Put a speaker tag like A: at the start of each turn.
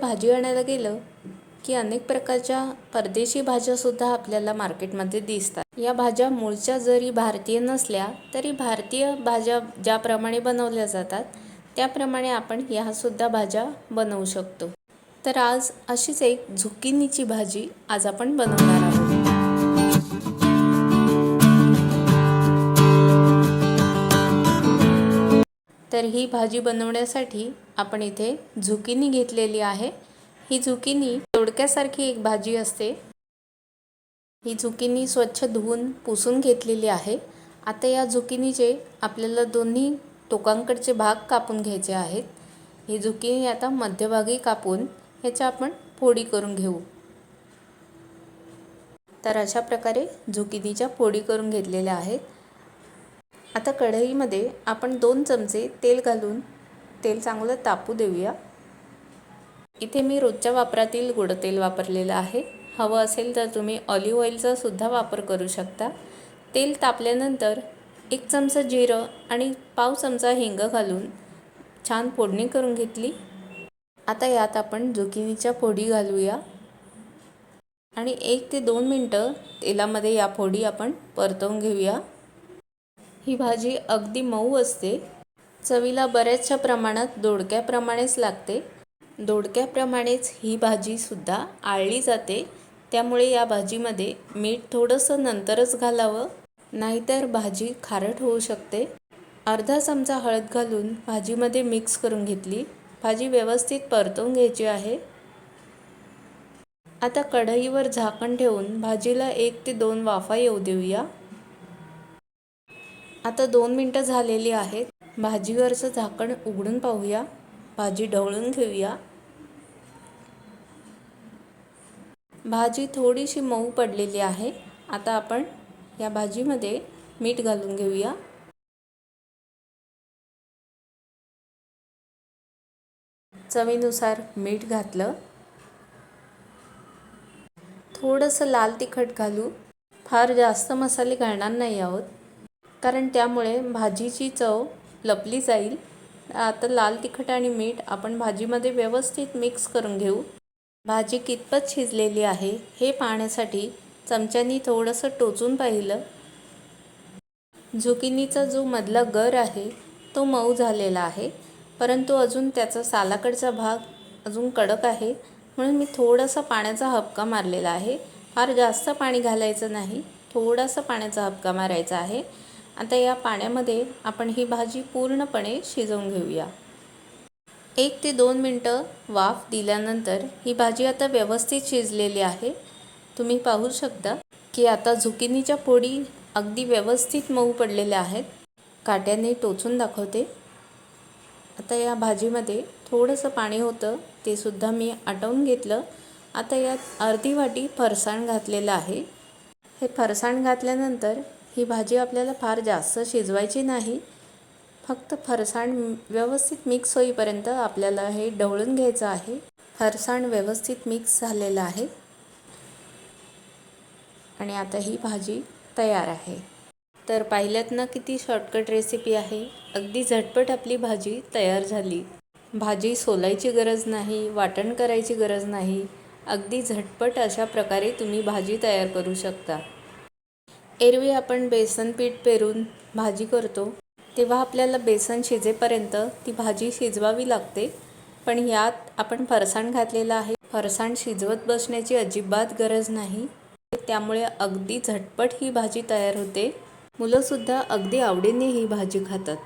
A: भाजी आणायला गेलं की अनेक प्रकारच्या परदेशी भाज्यासुद्धा आपल्याला मार्केटमध्ये दिसतात. या भाज्या मूळच्या जरी भारतीय नसल्या तरी भारतीय भाज्या ज्याप्रमाणे बनवल्या जातात त्याप्रमाणे आपण ह्यासुद्धा भाज्या बनवू शकतो. तर आज अशीच एक झुकिनीची भाजी आज आपण बनवणार आहोत. तर ही भाजी बनवण्यासाठी आपण इथे झुकिनी घेतलेली आहे. ही झुकिनी तोडक्यासारखी एक भाजी असते. ही झुकिनी स्वच्छ धुवून पुसून घेतलेली आहे. आता या झुकिनीचे आपल्याला दोन्ही टोकांकडचे भाग कापून घ्यायचे आहेत. ही झुकिनी आता मध्यभागी कापून ह्याच्या आपण फोडी करून घेऊ. तर अशा प्रकारे झुकिनीच्या फोडी करून घेतलेल्या आहेत. आता कढईमध्ये आपण दोन चमचे तेल घालून तेल चांगलं तापू देऊया. इथे मी रोजच्या वापरातील गोड तेल वापरलेलं आहे. हवं असेल तर तुम्ही ऑलिव्ह ऑइलचा सुद्धा वापर करू शकता. तेल तापल्यानंतर एक चमचा जिरं आणि पाव चमचा हिंग घालून छान फोडणी करून घेतली. आता यात आपण जुकिनीच्या फोडी घालूया. आणि एक ते दोन मिनटं तेलामध्ये या फोडी आपण परतवून घेऊया. ही भाजी अगदी मऊ असते. चवीला बऱ्याचशा प्रमाणात दोडक्याप्रमाणेच लागते. दोडक्याप्रमाणेच ही भाजीसुद्धा आळली जाते. त्यामुळे या भाजीमध्ये मीठ थोडंसं नंतरच घालावं. नाहीतर भाजी खारट होऊ शकते. अर्धा चमचा हळद घालून भाजीमध्ये मिक्स करून घेतली. भाजी व्यवस्थित परतवून घ्यायची आहे. आता कढईवर झाकण ठेवून भाजीला एक ते दोन वाफा येऊ देऊया. आता दोन मिनटं झालेली आहेत. भाजीवरचं झाकण उघडून पाहूया. भाजी ढवळून घेऊया. भाजी थोडीशी मऊ पडलेली आहे. आता आपण या भाजीमध्ये मीठ घालून घेऊया. चवीनुसार मीठ घातलं. थोडंसं लाल तिखट घालू. फार जास्त मसाले घालणार नाही आहोत. कारण त्यामुळे भाजीची चव लपली जाईल. आता लाल तिखट आणि मीठ आपण भाजीमध्ये व्यवस्थित मिक्स करून घेऊ. भाजी कितपत शिजलेली आहे हे पाहण्यासाठी चमच्यानी थोडंसं टोचून पाहिलं. झुकिनीचा जो मधला गर आहे तो मऊ झालेला आहे. परंतु अजून त्याचा सालाकडचा भाग अजून कडक आहे. म्हणून मी थोडासा पाण्याचा हबका मारलेला आहे. फार जास्त पाणी घालायचं नाही. थोडासा पाण्याचा हबका मारायचा आहे. आता या पाण्यामध्ये आपण ही भाजी पूर्णपणे शिजवून घेऊया. एक ते दोन मिनटं वाफ दिल्यानंतर ही भाजी आता व्यवस्थित शिजलेली आहे. तुम्ही पाहू शकता की आता झुकिनीच्या पोळी अगदी व्यवस्थित मऊ पडलेल्या आहेत. काट्याने टोचून दाखवते. आता या भाजीमध्ये थोडंसं पाणी होतं ते सुद्धा मी आटवून घेतलं. आता यात अर्धी वाटी फरसाण घातलेलं आहे. हे फरसाण घातल्यानंतर ही भाजी आपल्याला फार जास्त शिजवायची नाही. फक्त फरसाण व्यवस्थित मिक्स होईपर्यंत आपल्याला हे ढवळून घ्यायचं आहे. फरसाण व्यवस्थित मिक्स झालेलं आहे. आणि आता ही भाजी तयार आहे. तर पाहिल्यात ना किती शॉर्टकट रेसिपी आहे. अगदी झटपट आपली भाजी तयार झाली. भाजी सोलायची गरज नाही वाटण करायची गरज नाही. अगदी झटपट अशा प्रकारे तुम्ही भाजी तयार करू शकता. एरवी आपण बेसन पीठ पेरून भाजी करतो तेव्हा आपल्याला बेसन शिजेपर्यंत ती भाजी शिजवावी लागते. पण यात आपण फरसाण घातलेलं आहे. फरसाण शिजवत बसण्याची अजिबात गरज नाही. त्यामुळे अगदी झटपट ही भाजी तयार होते. मुलंसुद्धा अगदी आवडीने ही भाजी खातात.